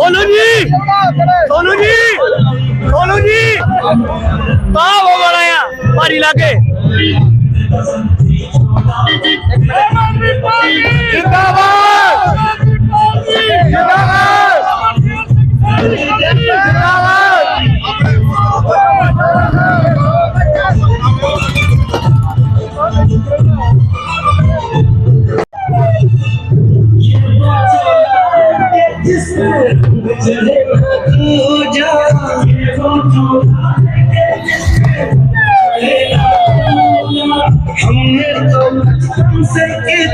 ਸੋਨੂ ਜੀ! ਸੋਨੂ ਜੀ! ਸੋਨੂ ਜੀ! ਤਾ ਹੋ ਬੜਾਇਆ ਭਾਰੀ ਲਾਗੇ ਜਿੰਦਾਬਾਦ ਜਿੰਦਾਬਾਦ! ਜਿੰਦਾਬਾਦ!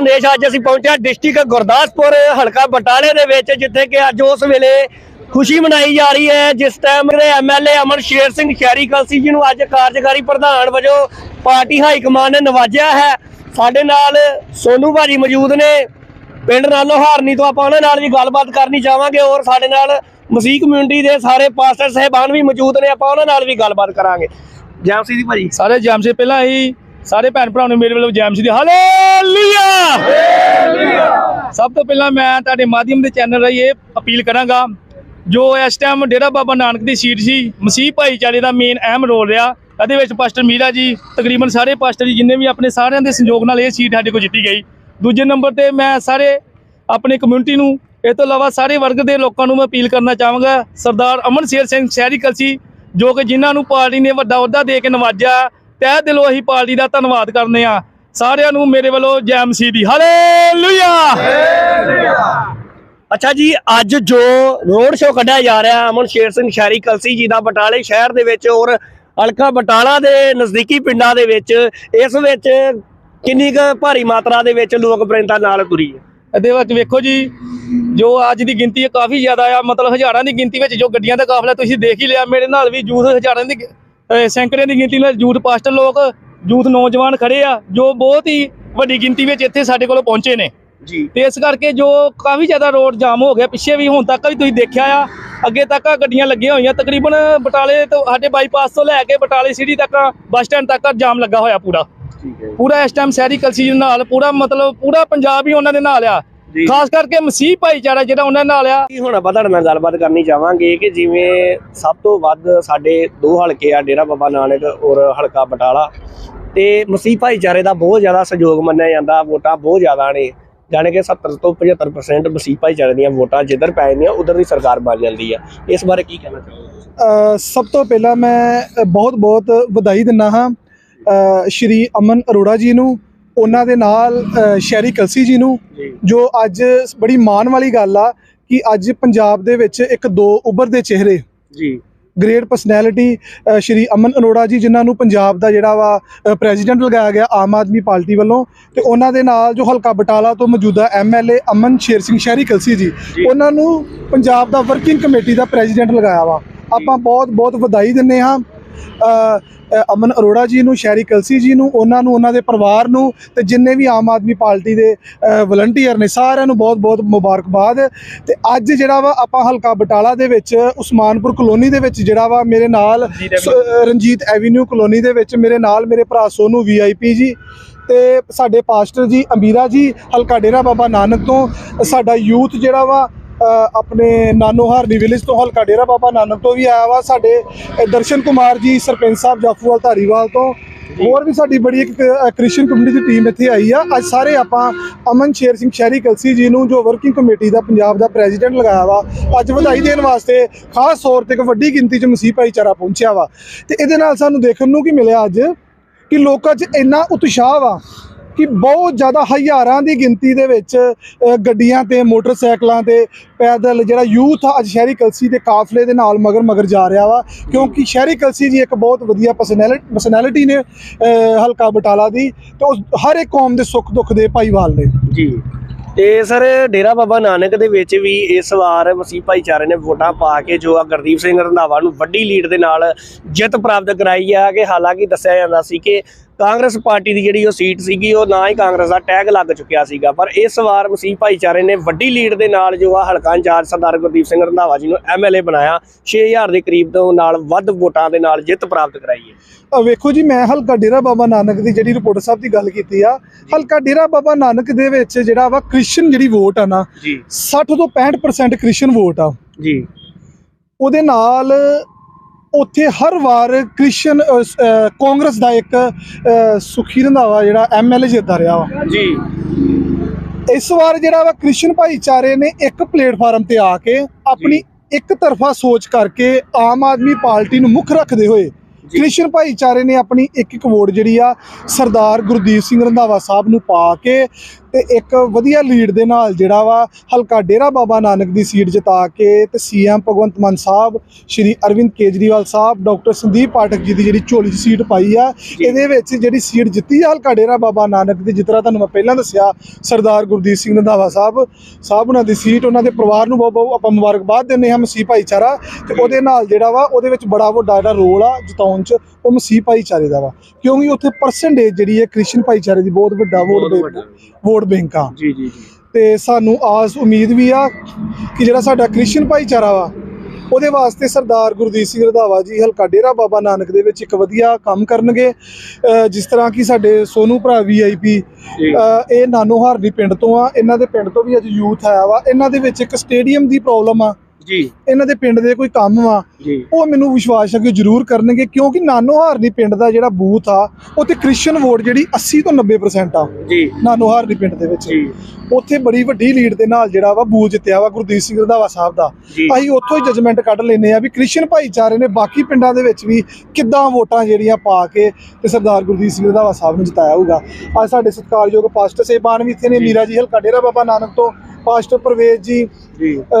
ਸੰਦੇਸ਼ ਅੱਜ ਅਸੀਂ ਪਹੁੰਚਿਆ ਡਿਸਟ੍ਰਿਕਟ ਗੁਰਦਾਸਪੁਰ ਹਲਕਾ ਬਟਾਲੇ ਦੇ ਵਿੱਚ, ਜਿੱਥੇ ਕਿ ਅੱਜ ਉਸ ਵੇਲੇ ਖੁਸ਼ੀ ਮਨਾਈ ਜਾ ਰਹੀ ਹੈ। ਜਿਸ ਟਾਈਮ ਦੇ ਐਮਐਲਏ ਅਮਨ ਸ਼ੇਰ ਸਿੰਘ ਸ਼ਹਿਰੀ ਕਲਸੀ ਜੀ ਨੂੰ ਅੱਜ ਕਾਰਜਕਾਰੀ ਪ੍ਰਧਾਨ ਵਜੋਂ ਪਾਰਟੀ ਹਾਈ ਕਮਾਂਡ ਨੇ ਨਵਾਜਿਆ ਹੈ। ਸਾਡੇ ਨਾਲ ਸੋਨੂ ਭਾਜੀ ਮੌਜੂਦ ਨੇ। ਪਿੰਡ ਨਾਲੋ ਹਾਰਨੀ ਤੋਂ ਆਪਾਂ ਉਹਨਾਂ ਨਾਲ ਵੀ ਗੱਲਬਾਤ ਕਰਨੀ ਚਾਹਾਂਗੇ ਔਰ ਸਾਡੇ ਨਾਲ ਮਸੀਹ ਕਮਿਊਨਿਟੀ ਦੇ ਸਾਰੇ ਪਾਸਟਰ ਸਹਿਬਾਨ ਵੀ ਮੌਜੂਦ ਨੇ, ਆਪਾਂ ਉਹਨਾਂ ਨਾਲ ਵੀ ਗੱਲਬਾਤ ਕਰਾਂਗੇ। ਜੈ ਦੀ ਭਾਜੀ। ਸਾਰੇ ਜੈਮ ਪਹਿਲਾਂ ਹੀ ਸਾਰੇ ਭੈਣ ਭਰਾਵਾਂ ਨੂੰ ਮੇਰੇ ਵੱਲੋਂ ਜੈਮ ਸੀ ਦੀ ਹਾਲੇਲੂਇਆ! ਸਭ ਤੋਂ ਪਹਿਲਾਂ ਮੈਂ ਤੁਹਾਡੇ ਮਾਧਿਅਮ ਦੇ ਚੈਨਲ ਰਾਹੀਂ ਇਹ ਅਪੀਲ ਕਰਾਂਗਾ ਜੋ ਇਸ ਟਾਈਮ ਡੇਰਾ ਬਾਬਾ ਨਾਨਕ ਦੀ ਸੀਟ ਸੀ ਮਸੀਹ ਭਾਈਚਾਰੇ ਦਾ ਮੇਨ ਅਹਿਮ ਰੋਲ ਰਿਹਾ। ਇਹਦੇ ਵਿੱਚ ਪਾਸਟਰ ਮੀਰਾ ਜੀ ਤਕਰੀਬਨ ਸਾਰੇ ਪਾਸਟਰ ਜੀ ਜਿੰਨੇ ਵੀ ਆਪਣੇ ਸਾਰਿਆਂ ਦੇ ਸੰਯੋਗ ਨਾਲ ਇਹ ਸੀਟ ਸਾਡੇ ਕੋਲ ਜਿੱਤੀ ਗਈ। ਦੂਜੇ ਨੰਬਰ ਤੇ ਮੈਂ ਸਾਰੇ ਆਪਣੀ ਕਮਿਊਨਿਟੀ ਨੂੰ ਇਹ ਤੋਂ ਇਲਾਵਾ ਸਾਰੇ ਵਰਗ ਦੇ ਲੋਕਾਂ ਨੂੰ ਮੈਂ ਅਪੀਲ ਕਰਨਾ ਚਾਹਾਂਗਾ। ਸਰਦਾਰ ਅਮਨ ਸ਼ੇਰ ਸਿੰਘ ਸ਼ਹਿਰੀ ਕਲਸੀ ਜੋ ਕਿ ਜਿਨ੍ਹਾਂ ਨੂੰ ਪਾਰਟੀ ਨੇ ਵੱਡਾ ਅਹੁਦਾ ਦੇ ਕੇ ਨਵਾਜਿਆ। ਤਹਿ ਦਿਲੋਂ ਅਸੀਂ ਪਾਰਟੀ ਦਾ ਧੰਨਵਾਦ ਕਰਨੇ ਆ। ਸਾਰਿਆਂ ਨੂੰ ਮੇਰੇ ਵੱਲੋਂ ਜੈ ਮਸੀਹ ਦੀ। ਹਾਲੇਲੂਇਆ! ਅੱਛਾ ਜੀ ਅੱਜ ਜੋ ਰੋਡ ਸ਼ੋਅ ਕੱਢਿਆ ਜਾ ਰਿਹਾ ਅਮਨ ਸ਼ੇਰ ਸਿੰਘ ਸ਼ਹਿਰੀ ਕਲਸੀ ਜੀ ਦਾ ਬਟਾਲੇ ਸ਼ਹਿਰ ਦੇ ਵਿੱਚ ਔਰ ਹਲਕਾ ਬਟਾਲਾ ਦੇ ਨਜ਼ਦੀਕੀ ਪਿੰਡਾਂ ਦੇ ਵਿੱਚ ਇਸ ਵਿੱਚ ਕਿੰਨੀ ਕੁ ਭਾਰੀ ਮਾਤਰਾ ਦੇ ਵਿੱਚ ਲੋਕ ਪ੍ਰਿੰਤਾ ਨਾਲ ਤੁਰੀ ਹੈ? ਇਹਦੇ ਵਿੱਚ ਵੇਖੋ ਜੀ ਜੋ ਅੱਜ ਦੀ ਗਿਣਤੀ ਹੈ ਕਾਫੀ ਜ਼ਿਆਦਾ ਆ। ਮਤਲਬ ਹਜ਼ਾਰਾਂ ਦੀ ਗਿਣਤੀ ਵਿੱਚ ਜੋ ਗੱਡੀਆਂ ਦਾ ਕਾਫਲਾ ਤੁਸੀਂ ਦੇਖ ਹੀ ਲਿਆ ਮੇਰੇ ਨਾਲ ਵੀ ਯੂਥ ਹਜ਼ਾਰਾਂ ਦੀ ਅਹ ਸੈਂਕੜਿਆਂ ਦੀ ਗਿਣਤੀ ਨਾਲ ਯੂਥ ਪਾਸਟਰ ਲੋਕ ਯੂਥ ਨੌਜਵਾਨ ਖੜੇ ਆ ਜੋ ਬਹੁਤ ਹੀ ਵੱਡੀ ਗਿਣਤੀ ਵਿੱਚ ਇੱਥੇ ਸਾਡੇ ਕੋਲ ਪਹੁੰਚੇ ਨੇ। ਜੀ। ਤੇ ਇਸ ਕਰਕੇ ਜੋ ਕਾਫੀ ਜ਼ਿਆਦਾ ਰੋਡ ਜਾਮ ਹੋ ਗਿਆ ਪਿੱਛੇ ਵੀ ਹੁਣ ਤੱਕ ਵੀ ਤੁਸੀਂ ਦੇਖਿਆ ਆ ਅੱਗੇ ਤੱਕ ਆ ਗੱਡੀਆਂ ਲੱਗੀਆਂ ਹੋਈਆਂ ਤਕਰੀਬਨ ਬਟਾਲੇ ਤੋਂ ਸਾਡੇ ਬਾਈਪਾਸ ਤੋਂ ਲੈ ਕੇ ਬਟਾਲੇ ਸਿਟੀ ਤੱਕ ਬੱਸ ਸਟੈਂਡ ਤੱਕ ਜਾਮ ਲੱਗਾ ਹੋਇਆ ਪੂਰਾ। ਠੀਕ ਹੈ ਪੂਰਾ ਇਸ ਟਾਈਮ ਸ਼ਹਿਰੀ ਕਲਸੀ ਨਾਲ ਪੂਰਾ ਮਤਲਬ ਪੂਰਾ ਪੰਜਾਬ ਹੀ ਉਹਨਾਂ ਦੇ ਨਾਲ ਆ। ਖਾਸ ਕਰਕੇ ਮਸੀਹ ਭਾਈਚਾਰਾ ਜਿਹੜਾ ਉਹਨਾਂ ਨਾਲ ਆ। ਹੁਣ ਆਪਾਂ ਤੁਹਾਡੇ ਨਾਲ ਗੱਲਬਾਤ ਕਰਨੀ ਚਾਹਾਂਗੇ ਕਿ ਜਿਵੇਂ ਸਭ ਤੋਂ ਵੱਧ ਸਾਡੇ ਦੋ ਹਲਕੇ ਆ ਡੇਰਾ ਬਾਬਾ ਨਾਨਕ ਔਰ ਹਲਕਾ ਬਟਾਲਾ। ਤੇ ਮਸੀਹ ਭਾਈਚਾਰੇ ਦਾ ਬਹੁਤ ਜ਼ਿਆਦਾ ਸਹਿਯੋਗ ਮੰਨਿਆ ਜਾਂਦਾ ਵੋਟਾਂ ਬਹੁਤ ਜ਼ਿਆਦਾ ਨੇ। ਜਾਣੇ ਕਿ 70 ਤੋਂ 75% ਮਸੀਹ ਭਾਈਚਾਰੇ ਦੀਆਂ ਵੋਟਾਂ ਜਿੱਧਰ ਪੈ ਜਾਂਦੀਆਂ ਉਧਰ ਦੀ ਸਰਕਾਰ ਬਣ ਜਾਂਦੀ ਆ। ਇਸ ਬਾਰੇ ਕੀ ਕਹਿਣਾ ਚਾਹੋਗੇ ਅ, ਸਭ ਤੋਂ ਪਹਿਲਾਂ ਮੈਂ ਬਹੁਤ ਬਹੁਤ ਵਧਾਈ ਦਿੰਦਾ ਹਾਂ ਅ, ਸ਼੍ਰੀ ਅਮਨ ਅਰੋੜਾ ਜੀ ਨੂੰ ਉਹਨਾਂ ਦੇ ਨਾਲ ਅ, ਸ਼ਹਿਰੀ ਕਲਸੀ ਜੀ ਨੂੰ ਜੀ। ਅੱਜ ਬੜੀ ਮਾਣ ਵਾਲੀ ਗੱਲ ਆ ਕਿ ਅੱਜ ਪੰਜਾਬ ਦੇ ਵਿੱਚ ਇੱਕ ਦੋ ਉੱਭਰਦੇ ਚਿਹਰੇ। ਜੀ। ਗ੍ਰੇਟ ਪਰਸਨੈਲਿਟੀ ਸ਼੍ਰੀ ਅਮਨ ਅਰੋੜਾ ਜੀ ਜਿਨ੍ਹਾਂ ਨੂੰ ਪੰਜਾਬ ਦਾ ਜਿਹੜਾ ਵਾ ਪ੍ਰੈਜ਼ੀਡੈਂਟ ਲਗਾਇਆ ਗਿਆ ਆਮ ਆਦਮੀ ਪਾਰਟੀ ਵੱਲੋਂ ਤੇ ਉਹਨਾਂ ਦੇ ਨਾਲ ਜੋ ਹਲਕਾ ਬਟਾਲਾ ਤੋਂ ਮੌਜੂਦਾ ਐਮਐਲਏ ਅਮਨ ਸ਼ੇਰ ਸਿੰਘ ਸ਼ਹਿਰੀ ਕਲਸੀ ਜੀ। ਉਹਨਾਂ ਨੂੰ ਪੰਜਾਬ ਦਾ ਵਰਕਿੰਗ ਕਮੇਟੀ ਦਾ ਪ੍ਰੈਜ਼ੀਡੈਂਟ ਲਗਾਇਆ ਵਾ। ਆਪਾਂ ਬਹੁਤ ਬਹੁਤ ਵਧਾਈ ਦਿੰਨੇ ਹਾਂ। ਅਮਨ ਅਰੋੜਾ ਜੀ ਨੂੰ ਸ਼ਹਿਰੀ ਕਲਸੀ ਜੀ ਨੂੰ ਉਹਨਾਂ ਨੂੰ ਉਹਨਾਂ ਦੇ ਪਰਿਵਾਰ ਨੂੰ ਤੇ ਜਿੰਨੇ ਵੀ ਆਮ ਆਦਮੀ ਪਾਰਟੀ ਦੇ ਵਲੰਟੀਅਰ ਨੇ ਸਾਰਿਆਂ ਨੂੰ ਬਹੁਤ ਬਹੁਤ ਮੁਬਾਰਕਬਾਦ। ਤੇ ਅੱਜ ਜਿਹੜਾ ਵਾ ਆਪਾਂ ਹਲਕਾ ਬਟਾਲਾ ਦੇ ਵਿੱਚ ਉਸਮਾਨਪੁਰ ਕਲੋਨੀ ਦੇ ਵਿੱਚ ਜਿਹੜਾ ਵਾ ਮੇਰੇ ਨਾਲ ਰਣਜੀਤ ਐਵੀਨਿਊ। ਕਲੋਨੀ ਦੇ ਵਿੱਚ ਮੇਰੇ ਨਾਲ ਮੇਰੇ ਭਰਾ ਸੋਨੂ ਵੀਆਈਪੀ ਜੀ ਤੇ ਸਾਡੇ ਪਾਸਟਰ ਜੀ ਅੰਬੀਰਾ ਜੀ ਹਲਕਾ ਡੇਰਾ ਬਾਬਾ ਨਾਨਕ ਤੋਂ ਸਾਡਾ ਯੂਥ ਜਿਹੜਾ ਵਾ ਆਪਣੇ ਨਾਨੋਹਾਰਨੀ ਵਿਲੇਜ ਤੋਂ ਹਲਕਾ ਡੇਰਾ ਬਾਬਾ ਨਾਨਕ ਤੋਂ ਵੀ ਆਇਆ ਵਾ ਸਾਡੇ ਦਰਸ਼ਨ ਕੁਮਾਰ ਜੀ, ਸਰਪੰਚ ਸਾਹਿਬ ਜਾਫੂਵਾਲ ਧਾਰੀਵਾਲ ਤੋਂ। ਹੋਰ ਵੀ ਸਾਡੀ ਬੜੀ ਇੱਕ ਕ੍ਰਿਸਚੀਅਨ ਕਮਿਊਨਿਟੀ ਦੀ ਟੀਮ ਇੱਥੇ ਆਈ ਆ। ਅੱਜ ਸਾਰੇ ਆਪਾਂ ਅਮਨ ਸ਼ੇਰ ਸਿੰਘ ਸ਼ਹਿਰੀ ਕਲਸੀ ਜੀ ਨੂੰ ਜੋ ਵਰਕਿੰਗ ਕਮੇਟੀ ਦਾ ਪੰਜਾਬ ਦਾ ਪ੍ਰੈਜ਼ੀਡੈਂਟ ਲਗਾਇਆ ਵਾ, ਅੱਜ ਵਧਾਈ ਦੇਣ ਵਾਸਤੇ ਖਾਸ ਤੌਰ ਤੇ ਇੱਕ ਵੱਡੀ ਗਿਣਤੀ 'ਚ ਮਸੀਹ ਭਾਈਚਾਰਾ ਪਹੁੰਚਿਆ ਵਾ। ਤੇ ਇਹਦੇ ਨਾਲ ਸਾਨੂੰ ਦੇਖਣ ਨੂੰ ਕੀ ਮਿਲਿਆ ਅੱਜ ਕਿ ਲੋਕਾਂ 'ਚ ਇੰਨਾ ਉਤਸ਼ਾਹ ਵਾ ਕਿ ਬਹੁਤ ਜ਼ਿਆਦਾ ਹਜ਼ਾਰਾਂ ਦੀ ਗਿਣਤੀ ਦੇ ਵਿੱਚ ਗੱਡੀਆਂ ਤੇ, ਮੋਟਰਸਾਈਕਲਾਂ ਤੇ ਪੈਦਲ ਜਿਹੜਾ ਯੂਥ ਅੱਜ ਸ਼ਹਿਰੀ ਕਲਸੀ ਦੇ ਕਾਫਲੇ ਦੇ ਨਾਲ ਮਗਰ ਮਗਰ ਜਾ ਰਿਹਾ ਵਾ, ਕਿਉਂਕਿ ਸ਼ਹਿਰੀ ਕਲਸੀ ਜੀ ਇੱਕ ਬਹੁਤ ਵਧੀਆ ਪਰਸਨੈਲਿਟੀ ਪਰਸਨੈਲਿਟੀ ਨੇ ਹਲਕਾ ਬਟਾਲਾ ਦੀ, ਤੇ ਉਹ ਹਰ ਇੱਕ ਕੌਮ ਦੇ ਸੁੱਖ ਦੁੱਖ ਦੇ ਭਾਈਵਾਲ ਨੇ। ਜੀ। ਤੇ ਸਰ, ਡੇਰਾ ਬਾਬਾ ਨਾਨਕ ਦੇ ਵਿੱਚ ਵੀ ਇਸ ਵਾਰ ਮਸੀਹ ਭਾਈਚਾਰੇ ਨੇ ਵੋਟਾਂ ਪਾ ਕੇ ਜੋ ਆ ਗੁਰਦੀਪ ਸਿੰਘ ਰੰਧਾਵਾ ਨੂੰ ਵੱਡੀ ਲੀਡ ਦੇ ਨਾਲ ਜਿੱਤ ਪ੍ਰਾਪਤ ਕਰਾਈ ਆ, ਕਿ ਹਾਲਾਂਕਿ ਦੱਸਿਆ ਜਾਂਦਾ ਸੀ ਕਿ ਕਾਂਗਰਸ ਪਾਰਟੀ ਦੀ ਜਿਹੜੀ ਉਹ ਸੀਟ ਸੀਗੀ ਉਹ ਨਾ ਹੀ ਕਾਂਗਰਸ ਦਾ ਟੈਗ ਲੱਗ ਚੁੱਕਿਆ ਸੀਗਾ। ਪਰ ਇਸ ਵਾਰ ਮਸੀਹ ਭਾਈਚਾਰੇ ਨੇ ਵੱਡੀ ਲੀਡ ਦੇ ਨਾਲ ਜੋ ਆ ਹਲਕਾ ਇੰਚਾਰਜ ਸਰਦਾਰ ਗੁਰਦੀਪ ਸਿੰਘ ਰੰਧਾਵਾ ਜੀ ਨੂੰ ਐਮਐਲਏ ਬਣਾਇਆ 6000 ਦੇ ਕਰੀਬ ਤੋਂ ਨਾਲ ਵੱਧ ਵੋਟਾਂ ਦੇ ਨਾਲ ਜਿੱਤ ਪ੍ਰਾਪਤ ਕਰਾਈ ਹੈ। ਵੇਖੋ ਜੀ ਮੈਂ ਹਲਕਾ ਡੇਰਾ ਬਾਬਾ ਨਾਨਕ ਦੀ ਜਿਹੜੀ ਰਿਪੋਰਟਰ ਸਾਹਿਬ ਦੀ ਗੱਲ ਕੀਤੀ ਆ ਹਲਕਾ ਡੇਰਾ ਬਾਬਾ ਨਾਨਕ ਦੇ ਵਿੱਚ ਜਿਹੜਾ ਵਾ ਕ੍ਰਿਸਚਨ ਜਿਹੜੀ ਵੋਟ ਆ ਨਾ ਜੀ। 60 ਤੋਂ 65% ਕ੍ਰਿਸਚਨ ਵੋਟ ਆ। ਜੀ। ਉਹਦੇ ਨਾਲ ਉੱਥੇ ਹਰ ਵਾਰ ਅ, ਕਾਂਗਰਸ ਦਾ ਇੱਕ ਸੁਖੀ ਰੰਧਾਵਾ ਜਿਹੜਾ ਐਮਐਲਏ ਜਿੱਤਦਾ ਰਿਹਾ ਵਾ। ਜੀ। ਇਸ ਵਾਰ ਜਿਹੜਾ ਵਾ ਕ੍ਰਿਸਚਨ ਭਾਈਚਾਰੇ ਨੇ ਇੱਕ ਪਲੇਟਫਾਰਮ ਤੇ ਆ ਕੇ ਆਪਣੀ ਇੱਕ ਤਰਫਾ ਸੋਚ ਕਰਕੇ ਆਮ ਆਦਮੀ ਪਾਰਟੀ ਨੂੰ ਮੁੱਖ ਰੱਖਦੇ ਹੋਏ ਕ੍ਰਿਸਚਨ ਭਾਈਚਾਰੇ ਨੇ ਆਪਣੀ ਇੱਕ ਇੱਕ ਵੋਟ ਜਿਹੜੀ ਆ ਸਰਦਾਰ ਗੁਰਦੀਪ ਸਿੰਘ ਰੰਧਾਵਾ ਸਾਹਿਬ ਨੂੰ ਪਾ ਕੇ ਤੇ ਇੱਕ ਵਧੀਆ ਲੀਡ ਦੇ ਨਾਲ ਜਿਹੜਾ ਵਾ ਹਲਕਾ ਡੇਰਾ ਬਾਬਾ ਨਾਨਕ ਦੀ ਸੀਟ ਜਿਤਾ ਕੇ ਤੇ ਸੀਐਮ ਭਗਵੰਤ ਮਾਨ ਸਾਹਿਬ ਸ਼੍ਰੀ ਅਰਵਿੰਦ ਕੇਜਰੀਵਾਲ ਸਾਹਿਬ ਡਾਕਟਰ ਸੰਦੀਪ ਪਾਠਕ ਜੀ ਦੀ ਜਿਹੜੀ ਝੋਲੀ ਸੀਟ ਪਾਈ ਆ ਇਹਦੇ ਵਿੱਚ ਜਿਹੜੀ ਸੀਟ ਜਿੱਤੀ ਆ ਹਲਕਾ ਡੇਰਾ ਬਾਬਾ ਨਾਨਕ ਦੀ ਜਿਸ ਤਰ੍ਹਾਂ ਤੁਹਾਨੂੰ ਮੈਂ ਪਹਿਲਾਂ ਦੱਸਿਆ ਸਰਦਾਰ ਗੁਰਦੀਪ ਸਿੰਘ ਰੰਧਾਵਾ ਸਾਹਿਬ ਸਾਹਿਬ ਉਹਨਾਂ ਦੀ ਸੀਟ ਉਹਨਾਂ ਦੇ ਪਰਿਵਾਰ ਨੂੰ ਬਹੁਤ ਬਹੁਤ ਆਪਾਂ ਮੁਬਾਰਕਬਾਦ ਦਿੰਦੇ ਹਾਂ ਮਸੀਹ ਭਾਈਚਾਰਾ ਤੇ ਉਹਦੇ ਨਾਲ ਜਿਹੜਾ ਵਾ ਉਹਦੇ ਵਿੱਚ ਬੜਾ ਵੱਡਾ ਜਿਹੜਾ ਰੋਲ ਆ ਜਿਤਾਉਣ 'ਚ ਉਹ ਮਸੀਹ ਭਾਈਚਾਰੇ ਦਾ ਵਾ। ਕਿਉਂਕਿ ਉੱਥੇ ਪਰਸੈਂਟੇਜ ਜਿਹੜੀ ਹੈ ਕ੍ਰਿਸਚੀਅਨ ਭਾਈਚਾਰੇ ਦੀ ਬਹੁਤ ਵੱਡਾ ਵੋਟ ਬੈਂਕ ਵੋਟ ਬੈਂਕ। ਆ ਜੀ ਜੀ ਜੀ। ਤੇ ਸਾਨੂੰ ਆਸ ਉਮੀਦ ਵੀ ਆ ਕਿ ਜਿਹੜਾ ਸਾਡਾ ਕ੍ਰਿਸਚੀਅਨ ਭਾਈਚਾਰਾ ਵਾ ਉਹਦੇ ਵਾਸਤੇ ਸਰਦਾਰ ਗੁਰਦੀਪ ਸਿੰਘ ਰੰਧਾਵਾ ਜੀ ਹਲਕਾ ਡੇਰਾ ਬਾਬਾ ਨਾਨਕ ਦੇ ਵਿੱਚ ਇੱਕ ਵਧੀਆ ਕੰਮ ਕਰਨਗੇ। ਜਿਸ ਤਰ੍ਹਾਂ ਕਿ ਸਾਡੇ ਸੋਨੂ ਭਰਾ ਵੀਆਈਪੀ ਜੀ। ਇਹ ਨਾਨੋ ਹਾਰਨੀ ਪਿੰਡ ਤੋਂ ਆ। ਇਹਨਾਂ ਦੇ ਪਿੰਡ ਤੋਂ ਵੀ ਅੱਜ ਯੂਥ ਆਇਆ ਵਾ। ਇਹਨਾਂ ਦੇ ਵਿੱਚ ਇੱਕ ਸਟੇਡੀਅਮ ਦੀ ਪ੍ਰੋਬਲਮ ਆ। ਜੀ। ਇਹਨਾਂ ਦੇ ਪਿੰਡ ਦੇ ਕੋਈ ਕੰਮ ਵਾ ਜੀ। ਉਹ ਮੈਨੂੰ ਵਿਸ਼ਵਾਸ ਹੈ ਕਿ ਜ਼ਰੂਰ ਕਰਨਗੇ ਕਿਉਂਕਿ ਨਾਨੋ ਹਾਰਨੀ ਪਿੰਡ ਦਾ ਜਿਹੜਾ ਬੂਥ ਆ ਉੱਥੇ ਕ੍ਰਿਸਚੀਅਨ ਵੋਟ ਜਿਹੜੀ 80 ਤੋਂ 90% ਆ। ਜੀ। ਨਾਨੋ ਹਾਰਨੀ ਪਿੰਡ ਦੇ ਵਿੱਚ। ਉੱਥੇ ਬੜੀ ਵੱਡੀ ਲੀਡ ਦੇ ਨਾਲ ਜਿਹੜਾ ਵਾ ਬੂਥ ਜਿੱਤਿਆ ਵਾ ਗੁਰਦੀਪ ਸਿੰਘ ਰੰਧਾਵਾ ਸਾਹਿਬ ਦਾ। ਅਸੀਂ ਉੱਥੋਂ ਹੀ ਜਜਮੈਂਟ ਕੱਢ ਲੈਨੇ ਆ ਵੀ ਕ੍ਰਿਸਚੀਅਨ ਭਾਈਚਾਰੇ ਨੇ ਬਾਕੀ ਪਿੰਡਾਂ ਦੇ ਵਿੱਚ ਵੀ ਕਿੱਦਾਂ ਵੋਟਾਂ ਜਿਹੜੀਆਂ ਪਾ ਕੇ ਤੇ ਸਰਦਾਰ ਗੁਰਦੀਪ ਸਿੰਘ ਰੰਧਾਵਾ ਸਾਹਿਬ ਨੂੰ ਜਿਤਾਇਆ ਹੋਊਗਾ। ਅੱਜ ਸਾਡੇ ਸਤਿਕਾਰਯੋਗ ਪਾਸਟਰ ਸੇਬਾਨ ਵੀ ਇੱਥੇ ਨੇ ਮੀਰਾ ਜੀ ਹਲਕਾ ਡੇਰਾ ਬਾਬਾ ਨਾਨਕ ਤੋਂ ਪਾਸਟਰ ਪ੍ਰਵੇਸ਼ ਜੀ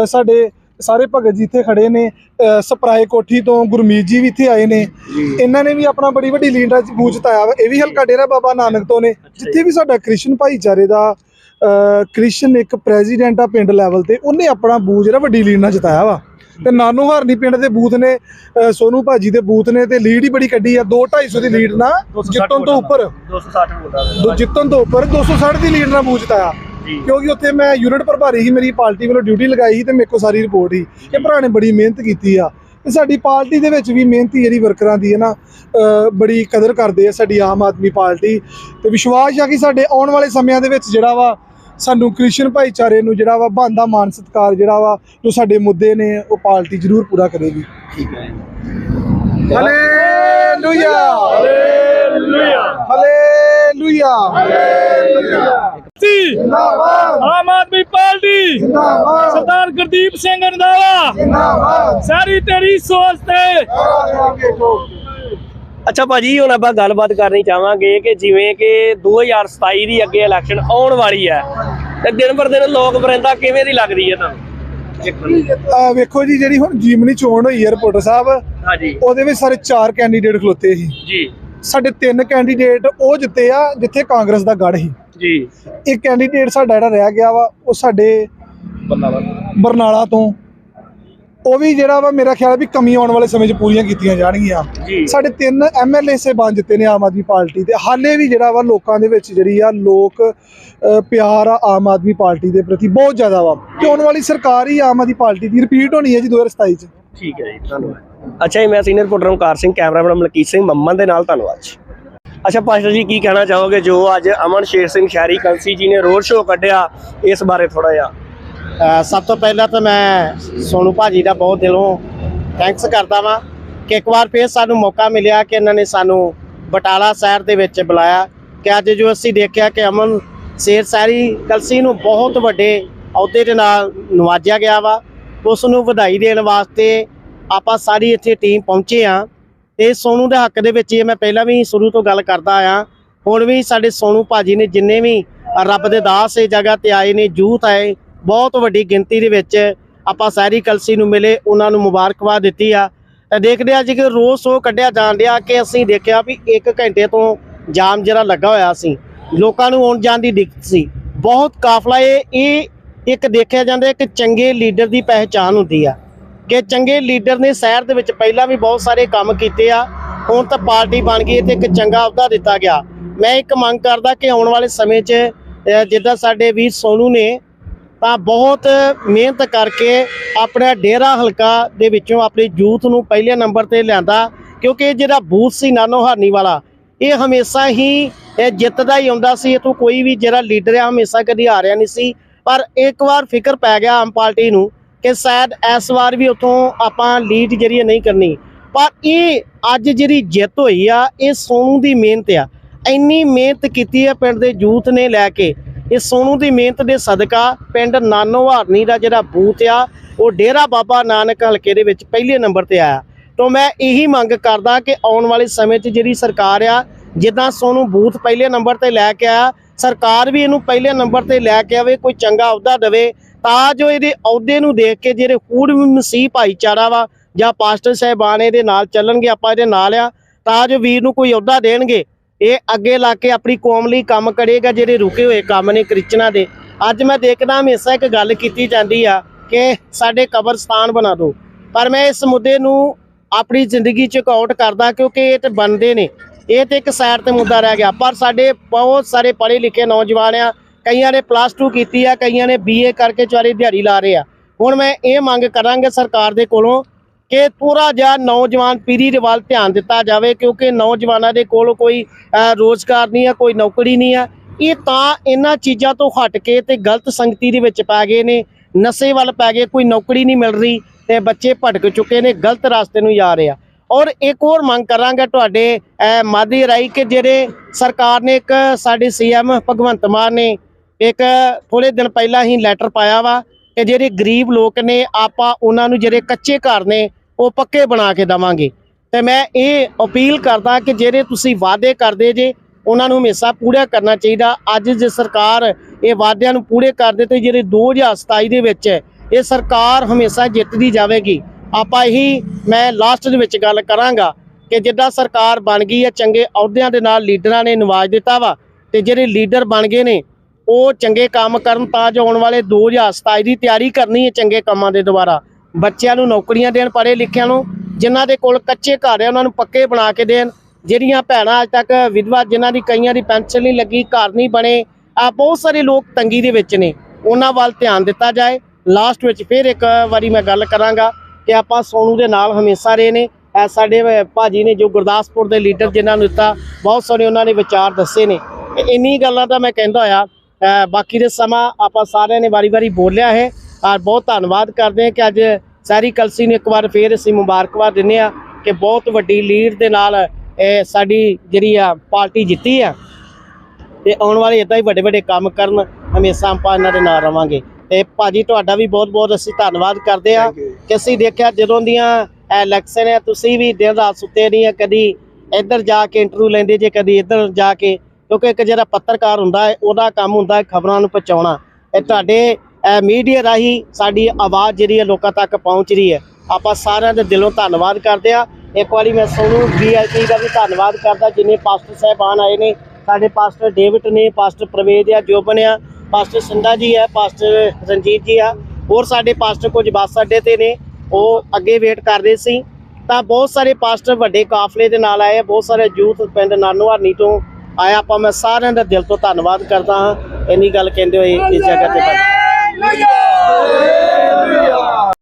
ਸਾਡੇ ਸਾਰੇ ਭਗਤ ਜੀ ਇੱਥੇ ਖੜੇ ਨੇ ਸਪਰਾਏ ਕੋਠੀ ਤੋਂ ਗੁਰਮੀਤ ਜੀ ਵੀ ਇੱਥੇ ਆਏ ਨੇ। ਇਹਨਾਂ ਨੇ ਵੀ ਆਪਣਾ ਬੜੀ ਵੱਡੀ ਲੀਡ ਅੱਜ ਬੂਝ ਜਿਤਾਇਆ ਵਾ। ਇਹ ਵੀ ਹਲਕਾ ਡੇਰਾ ਬਾਬਾ ਨਾਨਕ ਤੋਂ ਨੇ ਜਿੱਥੇ ਵੀ ਸਾਡਾ ਕ੍ਰਿਸਚਨ ਭਾਈਚਾਰੇ ਦਾ ਕ੍ਰਿਸਚਨ ਇੱਕ ਪ੍ਰੈਜ਼ੀਡੈਂਟ ਆ ਪਿੰਡ ਲੈਵਲ ਤੇ ਉਹਨੇ ਆਪਣਾ ਬੂਝ ਜਿਹੜਾ ਵੱਡੀ ਲੀਡ ਨਾਲ ਜਿਤਾਇਆ ਵਾ। ਤੇ ਨਾਨੋ ਹਾਰਨੀ ਪਿੰਡ ਦੇ ਬੂਥ ਨੇ ਸੋਨੂ ਭਾਜੀ ਦੇ ਬੂਥ ਨੇ ਤੇ ਲੀਡ ਹੀ ਬੜੀ ਕੱਢੀ ਆ 2 250 ਦੀ ਲੀਡ ਨਾਲ ਜਿੱਤਣ ਤੋਂ ਉੱਪਰ। 260 ਵੋਟਾਂ ਦੋ ਜਿੱਤਣ ਤੋਂ ਉੱਪਰ 260 ਦੀ ਲੀਡ ਨਾਲ ਬੂਝ ਜਿਤਾਇਆ। ਕਿਉਂਕਿ ਉੱਥੇ ਮੈਂ ਯੂਨਿਟ ਪ੍ਰਭਾਰੀ ਸੀ ਮੇਰੀ ਪਾਰਟੀ ਵੱਲੋਂ ਡਿਊਟੀ ਲਗਾਈ ਸੀ ਤੇ ਮੇਰੇ ਕੋਲ ਸਾਰੀ ਰਿਪੋਰਟ ਸੀ ਇਹ ਭਰਾ ਨੇ ਬੜੀ ਮਿਹਨਤ ਕੀਤੀ ਆ। ਤੇ ਸਾਡੀ ਪਾਰਟੀ ਦੇ ਵਿੱਚ ਵੀ ਮਿਹਨਤੀ ਜਿਹੜੀ ਵਰਕਰਾਂ ਦੀ ਹੈ ਨਾ ਬੜੀ ਕਦਰ ਕਰਦੇ ਆ ਸਾਡੀ ਆਮ ਆਦਮੀ ਪਾਰਟੀ। ਤੇ ਵਿਸ਼ਵਾਸ ਆ ਕਿ ਸਾਡੇ ਆਉਣ ਵਾਲੇ ਸਮਿਆਂ ਦੇ ਵਿੱਚ ਜਿਹੜਾ ਵਾ ਸਾਨੂੰ ਕ੍ਰਿਸਚਨ ਭਾਈਚਾਰੇ ਨੂੰ ਜਿਹੜਾ ਵਾ ਬੰਦਾ ਮਾਨ ਸਤਕਾਰ ਜਿਹੜਾ ਵਾ ਜੋ ਸਾਡੇ ਮੁੱਦੇ ਨੇ ਉਹ ਪਾਰਟੀ ਜ਼ਰੂਰ ਪੂਰਾ ਕਰੇਗੀ। ਠੀਕ ਹੈ। ਹਾਲੇਲੂਇਆ ਹਾਲੇਲੂਇਆ ਹਾਲੇਲੂਇਆ ਜੀ ਜਿੰਦਾਬਾਦ। ਆਮ ਆਦਮੀ ਪਾਰਟੀ। ਜਿੰਦਾਬਾਦ। ਸਰਦਾਰ ਗੁਰਦੀਪ ਸਿੰਘ ਰੰਧਾਵਾ। ਜਿੰਦਾਬਾਦ। ਸਾਰੀ ਤੇਰੀ ਸੋਚ ਤੇ। ਅੱਛਾ ਭਾਜੀ ਹੁਣ ਆਪਾਂ ਗੱਲਬਾਤ ਕਰਨੀ ਚਾਹਾਂਗੇ ਕਿ ਜਿਵੇਂ ਕਿ 2027 ਦੀ ਅੱਗੇ ਇਲੈਕਸ਼ਨ ਆਉਣ ਵਾਲੀ ਹੈ ਤੇ ਦਿਨ ਪਰ ਦਿਨ ਲੋਕ ਬਰਿੰਦਾ ਕਿਵੇਂ ਦੀ ਲੱਗਦੀ ਹੈ ਤੁਹਾਨੂੰ? ਆ ਵੇਖੋ ਜੀ ਜਿਹੜੀ ਹੁਣ ਜੀਮਨੀ ਚੋਣ ਹੋਈ ਹੈ ਰਿਪੋਰਟਰ ਸਾਹਿਬ ਹਾਂਜੀ। ਉਹਦੇ ਵਿੱਚ ਸਾਰੇ ਚਾਰ ਕੈਂਡੀਡੇਟ ਖਲੋਤੇ ਸੀ। ਜੀ। ਸਾਡੇ ਤਿੰਨ ਕੈਂਡੀਡੇਟ ਉਹ ਜਿੱਤੇ ਆ ਜਿੱਥੇ ਕਾਂਗਰਸ ਦਾ ਗੜ ਸੀ। ਜੀ। ਇੱਕ ਕੈਂਡੀਡੇਟ ਸਾਡਾ ਜਿਹੜਾ ਰਹਿ ਗਿਆ ਵਾ ਉਹ ਸਾਡੇ ਬਰਨਾਲਾ ਤੋਂ। ਉਹ ਵੀ ਜਿਹੜਾ ਵਾ ਮੇਰਾ ਖਿਆਲ ਵੀ ਕਮੀ ਆਉਣ ਵਾਲੇ ਸਮੇਂ 'ਚ ਪੂਰੀਆਂ ਕੀਤੀਆਂ ਜਾਣਗੀਆਂ। ਸਾਡੇ ਤਿੰਨ ਐਮਐਲਏ ਸੇ ਬਣ ਜਿੱਤੇ ਨੇ ਆਮ ਆਦਮੀ ਪਾਰਟੀ ਦੇ। ਹਾਲੇ ਵੀ ਜਿਹੜਾ ਵਾ ਲੋਕਾਂ ਦੇ ਵਿੱਚ ਜਿਹੜੀ ਆ ਲੋਕ ਪਿਆਰ ਆ ਆਮ ਆਦਮੀ ਪਾਰਟੀ ਦੇ ਪ੍ਰਤੀ ਬਹੁਤ ਜ਼ਿਆਦਾ ਵਾ। ਤੇ ਆਉਣ ਵਾਲੀ ਸਰਕਾਰ ਹੀ ਆਮ ਆਦਮੀ ਪਾਰਟੀ ਦੀ ਰਿਪੀਟ ਹੋਣੀ ਹੈ ਜੀ 2027 ਚ। ਠੀਕ ਹੈ ਜੀ ਧੰਨਵਾਦ। ਅੱਛਾ ਜੀ ਮੈਂ senior reporter Omkar Singh cameraman Malkit Singh Mamman ਦੇ ਨਾਲ ਧੰਨਵਾਦ ਜੀ। ਅੱਛਾ, ਪਾਸਟਰ ਜੀ, ਕੀ ਕਹਿਣਾ ਚਾਹੋਗੇ? ਜੋ ਅੱਜ ਅਮਨ ਸ਼ੇਰ ਸਿੰਘ ਸ਼ਹਿਰੀ ਕਲਸੀ ਜੀ ਨੇ ਰੋਡ ਸ਼ੋਅ ਕੱਢਿਆ, ਇਸ ਬਾਰੇ ਥੋੜਾ ਜਿਹਾ। ਸਭ ਤੋਂ ਪਹਿਲਾਂ ਤਾਂ ਮੈਂ ਸੋਨੂ ਭਾਜੀ ਦਾ ਬਹੁਤ ਦਿਲੋਂ ਥੈਂਕਸ ਕਰਦਾ ਵਾਂ ਕਿ ਇੱਕ ਵਾਰ ਫੇਰ ਸਾਨੂੰ ਮੌਕਾ ਮਿਲਿਆ ਕਿ ਇਹਨਾਂ ਨੇ ਸਾਨੂੰ ਬਟਾਲਾ ਸ਼ਹਿਰ ਦੇ ਵਿੱਚ ਬੁਲਾਇਆ। ਕਿ ਅੱਜ ਜੋ ਅਸੀਂ ਦੇਖਿਆ ਕਿ ਅਮਨ ਸ਼ੇਰ ਸ਼ਹਿਰੀ ਕਲਸੀ ਨੂੰ ਬਹੁਤ ਵੱਡੇ ਅਹੁਦੇ ਦੇ ਨਾਲ ਨਵਾਜਿਆ ਗਿਆ ਵਾ, ਉਸ ਨੂੰ ਵਧਾਈ ਦੇਣ ਵਾਸਤੇ ਆਪਾਂ ਸਾਰੀ ਇੱਥੇ ਟੀਮ ਪਹੁੰਚੇ ਆ। ਤੇ ਸੋਨੂ ਦੇ ਹੱਕ ਦੇ ਵਿੱਚ ਇਹ ਮੈਂ ਪਹਿਲਾਂ ਵੀ ਸ਼ੁਰੂ ਤੋਂ ਗੱਲ ਕਰਦਾ ਆਇਆ। ਹੁਣ ਵੀ ਸਾਡੇ ਸੋਨੂ ਭਾਜੀ ਨੇ ਜਿੰਨੇ ਵੀ ਰੱਬ ਦੇ ਦਾਸ ਇਹ ਜਗ੍ਹਾ ਤੇ ਆਏ ਨੇ ਜੂਥ ਆਏ, ਬਹੁਤ ਵੱਡੀ ਗਿਣਤੀ ਦੇ ਵਿੱਚ ਆਪਾਂ ਸਾਰੀ ਕਲਸੀ ਨੂੰ ਮਿਲੇ, ਉਹਨਾਂ ਨੂੰ ਮੁਬਾਰਕਬਾਦ ਦਿੱਤੀ ਆ। ਤੇ ਦੇਖਦੇ ਆ ਜੀ ਕਿ ਰੋਜ਼ ਉਹ ਕੱਢਿਆ ਜਾਣ ਡਿਆ ਕਿ ਅਸੀਂ ਦੇਖਿਆ ਵੀ 1 ਘੰਟੇ ਤੋਂ ਜਾਮ ਜਿਹੜਾ ਲੱਗਾ ਹੋਇਆ ਸੀ। ਲੋਕਾਂ ਨੂੰ ਆਉਣ ਜਾਣ ਦੀ ਦਿੱਕਤ ਸੀ। ਬਹੁਤ ਕਾਫਲਾ ਇਹ ਇਹ ਇੱਕ ਦੇਖਿਆ ਜਾਂਦਾ ਕਿ ਚੰਗੇ ਲੀਡਰ ਦੀ ਪਹਿਚਾਨ ਹੁੰਦੀ ਆ। ਕਿ ਚੰਗੇ ਲੀਡਰ ਨੇ ਸ਼ਹਿਰ ਦੇ ਵਿੱਚ ਪਹਿਲਾਂ ਵੀ ਬਹੁਤ ਸਾਰੇ ਕੰਮ ਕੀਤੇ ਆ, ਹੁਣ ਤਾਂ ਪਾਰਟੀ ਬਣ ਗਈ ਤੇ ਇੱਕ ਚੰਗਾ ਅਹੁਦਾ ਦਿੱਤਾ ਗਿਆ। ਮੈਂ ਇੱਕ ਮੰਗ ਕਰਦਾ ਕਿ ਆਉਣ ਵਾਲੇ ਸਮੇਂ 'ਚ ਜਿੱਦਾਂ ਸਾਡੇ ਵੀਰ ਸੋਨੂ ਨੇ, ਤਾਂ ਬਹੁਤ ਮਿਹਨਤ ਕਰਕੇ ਆਪਣਾ ਡੇਰਾ ਹਲਕਾ ਦੇ ਵਿੱਚੋਂ ਆਪਣੇ ਯੂਥ ਨੂੰ ਪਹਿਲੇ ਨੰਬਰ ਤੇ ਲਿਆਂਦਾ, ਕਿਉਂਕਿ ਇਹ ਜਿਹੜਾ ਬੂਥ ਸੀ ਨਾਨੋ ਹਾਰਨੀ ਵਾਲਾ, ਇਹ ਹਮੇਸ਼ਾ ਹੀ, ਇਹ ਜਿੱਤਦਾ ਹੀ ਆਉਂਦਾ ਸੀ ਇਹ ਤੋਂ ਕੋਈ ਵੀ ਜਿਹੜਾ ਲੀਡਰ ਆ, ਹਮੇਸ਼ਾ ਕਦੀ ਹਾਰਿਆ ਨਹੀਂ ਸੀ। ਪਰ ਇੱਕ ਵਾਰ ਫਿਕਰ ਪੈ ਗਿਆ ਆਮ ਪਾਰਟੀ ਨੂੰ ਕਿ ਸ਼ਾਇਦ ਇਸ ਵਾਰ ਵੀ ਉਥੋਂ ਆਪਾਂ ਲੀਡ ਜਿਹੜੀ ਹੈ ਨਹੀਂ ਕਰਨੀ। ਪਰ ਇਹ ਅੱਜ ਜਿਹੜੀ ਜਿੱਤ ਹੋਈ ਆ, ਇਹ ਸੋਨੂ ਦੀ ਮਿਹਨਤ ਆ। ਇੰਨੀ ਮਿਹਨਤ ਕੀਤੀ ਆ ਪਿੰਡ ਦੇ ਯੂਥ ਨੇ ਲੈ ਕੇ। ਇਹ ਸੋਨੂ ਦੀ ਮਿਹਨਤ ਦੇ ਸਦਕਾ ਪਿੰਡ ਨਾਨੋਹਾਰਨੀ ਦਾ ਜਿਹੜਾ ਬੂਥ ਆ, ਉਹ ਡੇਰਾ ਬਾਬਾ ਨਾਨਕ ਹਲਕੇ ਦੇ ਵਿੱਚ ਪਹਿਲੇ ਨੰਬਰ ਤੇ ਆਇਆ। ਤੋਂ ਮੈਂ ਇਹੀ ਮੰਗ ਕਰਦਾ ਕਿ ਆਉਣ ਵਾਲੇ ਸਮੇਂ 'ਚ ਜਿਹੜੀ ਸਰਕਾਰ ਆ, ਜਿੱਦਾਂ ਸੋਨੂੰ ਬੂਥ ਪਹਿਲੇ ਨੰਬਰ ਤੇ ਲੈ ਕੇ ਆਇਆ ਸਰਕਾਰ ਵੀ ਇਹਨੂੰ ਪਹਿਲੇ ਨੰਬਰ ਤੇ ਲੈ ਕੇ ਆਵੇ, ਕੋਈ ਚੰਗਾ ਅਹੁਦਾ ਦੇਵੇ, ਤਾਂ ਜੋ ਇਹਦੇ ਅਹੁਦੇ ਨੂੰ ਦੇਖ ਕੇ ਜਿਹੜੇ ਫੂਡ ਮਸੀਹ ਭਾਈਚਾਰਾ ਵਾ ਜਾਂ ਪਾਸਟਰ ਸਾਹਿਬਾਨ ਇਹਦੇ ਨਾਲ ਚੱਲਣਗੇ, ਆਪਾਂ ਇਹਦੇ ਨਾਲ ਆ, ਤਾਂ ਜੋ ਵੀਰ ਨੂੰ ਕੋਈ ਅਹੁਦਾ ਦੇਣਗੇ, ਇਹ ਅੱਗੇ ਲਾ ਕੇ ਆਪਣੀ ਕੌਮ ਲਈ ਕੰਮ ਕਰੇਗਾ, ਜਿਹੜੇ ਰੁਕੇ ਹੋਏ ਕੰਮ ਨੇ ਕ੍ਰਿਸਚਨਾਂ ਦੇ। ਅੱਜ ਮੈਂ ਦੇਖਦਾ ਹਮੇਸ਼ਾ ਇੱਕ ਗੱਲ ਕੀਤੀ ਜਾਂਦੀ ਆ ਕਿ ਸਾਡੇ ਕਬਰਸਤਾਨ ਬਣਾ ਦਿਓ। ਪਰ ਮੈਂ ਇਸ ਮੁੱਦੇ ਨੂੰ ਆਪਣੀ ਜ਼ਿੰਦਗੀ 'ਚ ਕਾਊਟ ਕਰਦਾ ਕਿਉਂਕਿ ਇਹ ਤੇ ਬੰਦੇ ਨੇ। ਇਹ ਤੇ ਇੱਕ ਸਾਈਡ ਤੇ ਮੁੱਦਾ ਰਹਿ ਗਿਆ। ਪਰ ਸਾਡੇ ਬਹੁਤ ਸਾਰੇ ਪੜ੍ਹੇ ਲਿਖੇ ਨੌਜਵਾਨ ਆ ਕਈਆਂ ਨੇ ਪਲੱਸ 2 ਕੀਤੀ ਆ ਕਈਆਂ ਨੇ ਬੀਏ ਕਰਕੇ ਚਾਰੇ ਦਿਹਾੜੀ ਲਾ ਰਹੇ ਆ। ਹੁਣ ਮੈਂ ਇਹ ਮੰਗ ਕਰਾਂਗਾ ਸਰਕਾਰ ਦੇ ਕੋਲੋਂ ਕਿ ਪੂਰਾ ਜਿਹਾ ਨੌਜਵਾਨ ਪੀੜ੍ਹੀ ਦੇ ਵੱਲ ਧਿਆਨ ਦਿੱਤਾ ਜਾਵੇ ਕਿਉਂਕਿ ਨੌਜਵਾਨਾਂ ਦੇ ਕੋਲ ਕੋਈ ਅਹ, ਰੋਜ਼ਗਾਰ ਨਹੀਂ ਆ ਕੋਈ ਨੌਕਰੀ ਨਹੀਂ ਆ। ਇਹ ਤਾਂ ਇਹਨਾਂ ਚੀਜ਼ਾਂ ਤੋਂ ਹਟ ਕੇ ਤੇ ਗਲਤ ਸੰਗਤੀ ਦੇ ਵਿੱਚ ਪੈ ਗਏ ਨੇ ਨਸ਼ੇ ਵੱਲ ਪੈ ਗਏ ਕੋਈ ਨੌਕਰੀ ਨਹੀਂ ਮਿਲ ਰਹੀ ਤੇ ਬੱਚੇ ਭਟਕ ਚੁੱਕੇ ਨੇ ਗਲਤ ਰਸਤੇ ਨੂੰ ਜਾ ਰਹੇ ਆ। ਔਰ ਇੱਕ ਹੋਰ ਮੰਗ ਕਰਾਂਗਾ ਤੁਹਾਡੇ ਅਹ, ਮਾਧੀ ਰਾਈ ਕਿ ਜਿਹੜੇ ਸਰਕਾਰ ਨੇ ਇੱਕ ਸਾਡੇ ਸੀਐਮ ਭਗਵੰਤ ਮਾਨ ਨੇ ਇੱਕ ਥੋੜੇ ਦਿਨ ਪਹਿਲਾਂ ਹੀ ਲੈਟਰ ਪਾਇਆ ਵਾ ਕਿ ਜਿਹੜੇ ਗਰੀਬ ਲੋਕ ਨੇ ਆਪਾਂ ਉਹਨਾਂ ਨੂੰ ਜਿਹੜੇ ਕੱਚੇ ਘਰ ਨੇ ਉਹ ਪੱਕੇ ਬਣਾ ਕੇ ਦਵਾਂਗੇ। ਤੇ ਮੈਂ ਇਹ ਅਪੀਲ ਕਰਦਾ ਕਿ ਜਿਹੜੇ ਤੁਸੀਂ ਵਾਅਦੇ ਕਰਦੇ ਜੇ ਉਹਨਾਂ ਨੂੰ ਹਮੇਸ਼ਾ ਪੂਰਾ ਕਰਨਾ ਚਾਹੀਦਾ। ਅੱਜ ਜੇ ਸਰਕਾਰ ਇਹ ਵਾਅਦਿਆਂ ਨੂੰ ਪੂਰੇ ਕਰਦੇ ਤੇ ਜਿਹੜੇ 2027 ਦੇ ਵਿੱਚ ਇਹ ਸਰਕਾਰ ਹਮੇਸ਼ਾ ਜਿੱਤਦੀ ਜਾਵੇਗੀ। ਆਪਾਂ ਇਹੀ ਮੈਂ ਲਾਸਟ ਦੇ ਵਿੱਚ ਗੱਲ ਕਰਾਂਗਾ ਕਿ ਜਿੱਦਾਂ ਸਰਕਾਰ ਬਣ ਗਈ ਹੈ, ਚੰਗੇ ਅਹੁਦਿਆਂ ਦੇ ਨਾਲ ਲੀਡਰਾਂ ਨੇ ਨਿਵਾਜ਼ ਦਿੱਤਾ ਵਾ ਤੇ ਜਿਹੜੇ ਲੀਡਰ ਬਣ ਗਏ ਨੇ, ਉਹ ਚੰਗੇ ਕੰਮ ਕਰਨ ਤਾਂ ਜੋ ਆਉਣ ਵਾਲੇ 2027 ਦੀ ਤਿਆਰੀ ਕਰਨੀ ਹੈ ਚੰਗੇ ਕੰਮਾਂ ਦੇ ਦੁਆਰਾ। ਬੱਚਿਆਂ ਨੂੰ ਨੌਕਰੀਆਂ ਦੇਣ, ਪੜ੍ਹੇ ਲਿਖਿਆਂ ਨੂੰ, ਜਿਨ੍ਹਾਂ ਦੇ ਕੋਲ ਕੱਚੇ ਘਰ ਹੈ, ਉਹਨਾਂ ਨੂੰ ਪੱਕੇ ਬਣਾ ਕੇ ਦੇਣ। ਜਿਹੜੀਆਂ ਭੈਣਾਂ ਅੱਜ ਤੱਕ ਵਿਧਵਾ, ਜਿਨ੍ਹਾਂ ਦੀ ਕਈਆਂ ਦੀ ਪੈਨਸ਼ਨ ਨਹੀਂ ਲੱਗੀ, ਘਰ ਨਹੀਂ ਬਣੇ, ਆ ਬਹੁਤ ਸਾਰੇ ਲੋਕ ਤੰਗੀ ਦੇ ਵਿੱਚ ਨੇ। ਉਹਨਾਂ ਵੱਲ ਧਿਆਨ ਦਿੱਤਾ ਜਾਏ। ਲਾਸਟ ਵਿੱਚ ਫਿਰ ਇੱਕ ਵਾਰੀ ਮੈਂ ਗੱਲ ਕਰਾਂਗਾ। ਕਿ ਆਪਾਂ ਸੋਨੂ ਦੇ ਨਾਲ ਹਮੇਸ਼ਾ ਰਹੇ ਨੇ। ਸਾਡੇ ਅਹ, ਭਾਜੀ ਨੇ ਜੋ ਗੁਰਦਾਸਪੁਰ ਦੇ ਲੀਡਰ ਜਿਨ੍ਹਾਂ ਨੂੰ ਦਿੱਤਾ ਬਹੁਤ ਸੋਹਣੇ ਉਹਨਾਂ ਨੇ ਵਿਚਾਰ ਦੱਸੇ ਨੇ। ਇੰਨੀ ਗੱਲਾਂ ਤਾਂ ਮੈਂ ਕਹਿੰਦਾ ਹੋਇਆ ਬਾਕੀ ਦੇ ਸਮਾਂ ਆਪਾਂ ਸਾਰਿਆਂ ਨੇ ਵਾਰੀ-ਵਾਰੀ ਬੋਲਿਆ ਹੈ। ਔਰ ਬਹੁਤ ਧੰਨਵਾਦ ਕਰਦੇ ਹਾਂ ਕਿ ਅੱਜ ਸਾਰੀ ਕਲਸੀ ਨੂੰ ਇੱਕ ਵਾਰ ਫੇਰ ਅਸੀਂ ਮੁਬਾਰਕਬਾਦ ਦਿੰਦੇ ਆ ਕਿ ਬਹੁਤ ਵੱਡੀ ਲੀਡ ਦੇ ਨਾਲ ਇਹ ਸਾਡੀ ਜਿਹੜੀ ਆ ਪਾਰਟੀ ਜਿੱਤੀ ਆ। ਤੇ ਆਉਣ ਵਾਲੇ ਇਦਾਂ ਹੀ ਵੱਡੇ ਵੱਡੇ ਕੰਮ ਕਰਨ ਹਮੇਸ਼ਾ ਆਪਾਂ ਇਹਨਾਂ ਦੇ ਨਾਲ ਰਵਾਂਗੇ। ਤੇ ਭਾਜੀ ਤੁਹਾਡਾ ਵੀ ਬਹੁਤ ਬਹੁਤ ਅਸੀਂ ਧੰਨਵਾਦ ਕਰਦੇ ਆ ਕਿ ਅਸੀਂ ਦੇਖਿਆ ਜਦੋਂ ਦੀਆਂ ਇਲੈਕਸ਼ਨ ਹੈ ਤੁਸੀਂ ਵੀ ਦਿਨ ਰਾਤ ਸੁੱਤੇ ਨਹੀਂ ਆ ਕਦੀ ਇੱਧਰ ਜਾ ਕੇ ਇੰਟਰਵਿਊ ਲੈਂਦੇ ਜੇ ਕਦੀ ਇੱਧਰ ਜਾ ਕੇ ਕਿਉਂਕਿ ਇੱਕ ਜਿਹੜਾ ਪੱਤਰਕਾਰ ਹੁੰਦਾ ਹੈ ਉਹਦਾ ਕੰਮ ਹੁੰਦਾ ਹੈ ਖਬਰਾਂ ਨੂੰ ਪਹੁੰਚਾਉਣਾ। ਇਹ ਤੁਹਾਡੇ ਮੀਡੀਆ ਰਾਹੀਂ ਸਾਡੀ ਆਵਾਜ਼ ਜਿਹੜੀ ਹੈ ਲੋਕਾਂ ਤੱਕ ਪਹੁੰਚ ਰਹੀ ਹੈ। ਆਪਾਂ ਸਾਰਿਆਂ ਦੇ ਦਿਲੋਂ ਧੰਨਵਾਦ ਕਰਦੇ ਆ ਇੱਕ ਵਾਰੀ ਮੈਂ ਸੋਨੂੰ ਵੀਆਈਪੀ ਦਾ ਵੀ ਧੰਨਵਾਦ ਕਰਦਾ ਜਿਨੇ ਪਾਸਟਰ ਸਾਹਿਬਾਨ ਆਏ ਨੇ ਸਾਡੇ ਪਾਸਟਰ ਡੇਵਿਡ ਨੇ ਪਾਸਟਰ ਪ੍ਰਵੇਦ ਆ ਜੋ ਬਣਿਆ। ਪਾਸਟਰ ਸੰਧਾ ਜੀ ਹੈ ਪਾਸਟਰ ਰਣਜੀਤ ਜੀ ਆ। ਹੋਰ ਸਾਡੇ ਪਾਸਟਰ ਕੁਝ ਬੱਸ ਅੱਡੇ ਤੇ ਨੇ, ਉਹ ਅੱਗੇ ਵੇਟ ਕਰ ਰਹੇ ਸੀ। ਤਾਂ ਬਹੁਤ ਸਾਰੇ ਪਾਸਟਰ ਵੱਡੇ ਕਾਫਲੇ ਦੇ ਨਾਲ ਆਏ ਬਹੁਤ ਸਾਰੇ ਯੂਥ ਪਿੰਡ ਨਾਨੋਹਾਰਨੀ ਤੋਂ ਆਇਆ ਆਪਾਂ ਮੈਂ ਸਾਰਿਆਂ ਦਾ ਦਿਲ ਤੋਂ ਧੰਨਵਾਦ ਕਰਦਾ ਹਾਂ, ਇੰਨੀ ਗੱਲ ਕਹਿੰਦੇ ਹੋਏ ਇਸ ਜਗ੍ਹਾ ਤੇ